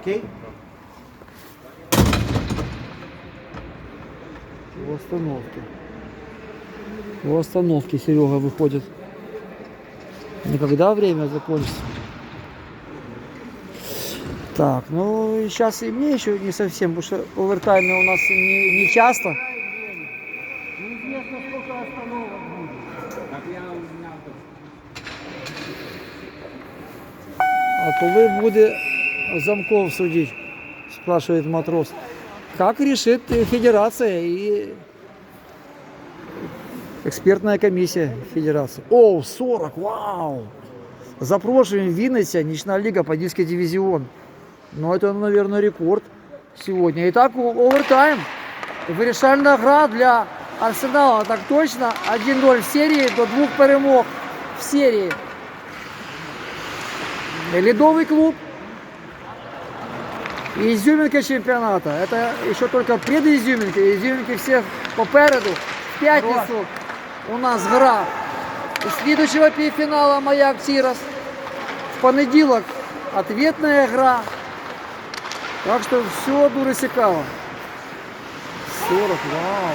Окей? В остановке. В остановке Серега выходит. Никогда время закончится. Так, ну сейчас и мне еще не совсем, потому что овертаймы у нас не, не часто. Неизвестно, сколько остановок будет. А коли буде замков судить, спрашивает матрос. Как решит э, федерация и экспертная комиссия федерации. О, 40, вау! Запрошуємо Вінниця, нічна ліга, Подільський дивізіон. Ну, это, наверное, рекорд сегодня. Итак, о- овертайм. Вирішальна гра для Арсенала, так точно. 1-0 в серії до двох перемог в серії. Ледовый клуб. Изюминка чемпионата. Это еще только предизюминка. Изюминки всех попереду. В пятницу у нас гра. И следующего финала Маяк Тирос. В понеділок ответная игра. Так что все дуросекало. 40, вау.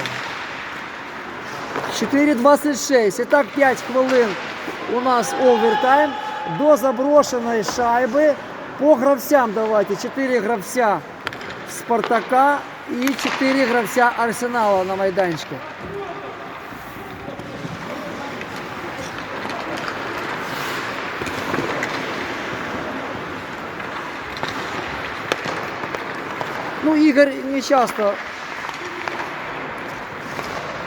4.26. Итак, 5 хвилин у нас овертайм. До заброшеної шайби. По гравцям давайте. 4 гравця Спартака і 4 гравця Арсенала на майданчику. Ну, Игорь не часто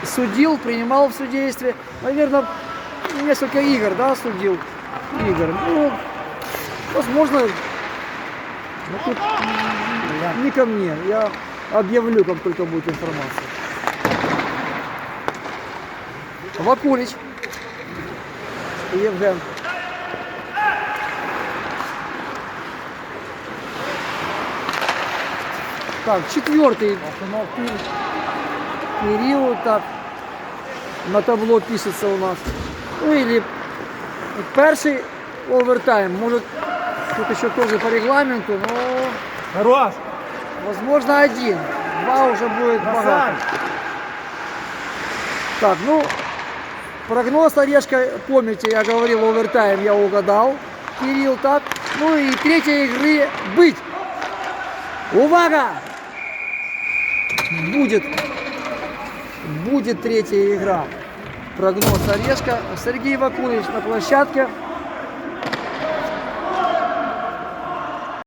судил, принимал в судействе. Наверное, несколько игр, да, судил Игорь. Ну, возможно, ну, тут не ко мне. Я объявлю, как только будет информация. Вакулич. Евген. Так, четвертый период так на табло пишется у нас. Ну или перший овертайм. Может тут еще тоже по регламенту, но Хорош! возможно один. Два уже будет богато. Так, ну, прогноз Орешка, помните, я говорил, овертайм я угадал. Кирилл, так. Ну и третьей игры быть. Увага! Будет, будет третья игра. Прогноз Орешка. Сергей Вакулович на площадке.